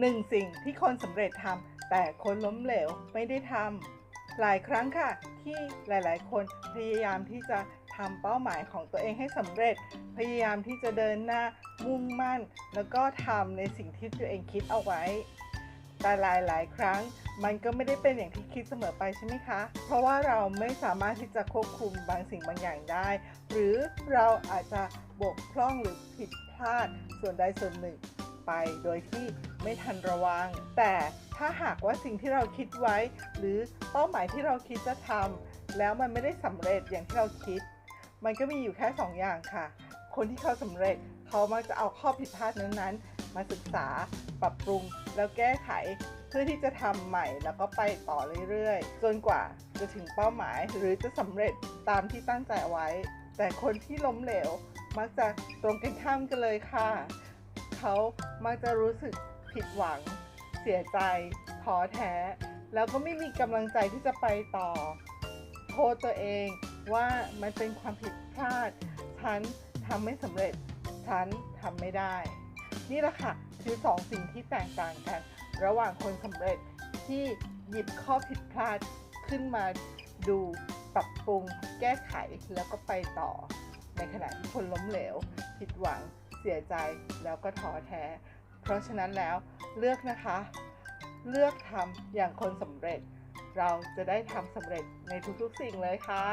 หนึ่งสิ่งที่คนสำเร็จทำแต่คนล้มเหลวไม่ได้ทำหลายครั้งค่ะ ที่หลายๆ คนพยายามที่จะทำเป้าหมายของตัวเองให้สำเร็จ พยายามที่จะเดินหน้ามุ่งมั่น แล้วก็ทำในสิ่งที่ตัวเองคิดเอาไว้ แต่หลายๆ ครั้งมันก็ไม่ได้เป็นอย่างที่คิดเสมอไปใช่ไหมคะ เพราะว่าเราไม่สามารถที่จะควบคุมบางสิ่งบางอย่างได้ หรือเราอาจจะบกพร่องหรือผิดพลาดส่วนใดส่วนหนึ่ง ไป โดยที่ไม่ทันระวัง แต่ถ้าหากว่าสิ่งที่เราคิดไว้ หรือเป้าหมายที่เราคิดจะทำแล้วมันไม่ได้สำเร็จอย่างที่เราคิด มันก็มีอยู่แค่สองอย่างค่ะ คนที่เขาสำเร็จเขามักจะเอาข้อผิดพลาดนั้นๆ มาศึกษาปรับปรุงแล้วแก้ไขเพื่อที่จะทำใหม่แล้วก็ไปต่อเรื่อยๆ จนกว่าจะถึงเป้าหมายหรือจะสำเร็จตามที่ตั้งใจเอาไว้ แต่คนที่ล้มเหลว มักจะตรงกันข้ามกันเลยค่ะ เขามักจะรู้สึกผิดหวัง เสียใจท้อแท้ แล้วก็ไม่มีกำลังใจที่จะไปต่อ โทษตัวเองว่ามันเป็นความผิดพลาด ฉันทำไม่สำเร็จ ฉันทำไม่ได้ นี่แหละค่ะคือสองสิ่งที่แตกต่างกัน ระหว่างคนสำเร็จที่หยิบข้อผิดพลาดขึ้นมาดูปรับปรุง แก้ไขแล้วก็ไปต่อ ในขณะที่คนล้มเหลว ผิดหวัง เสียใจแล้วก็ท้อแท้ เพราะฉะนั้นแล้วเลือกนะคะ เลือกทำอย่างคนสำเร็จ เราจะได้ทำสำเร็จในทุกๆสิ่งเลยค่ะ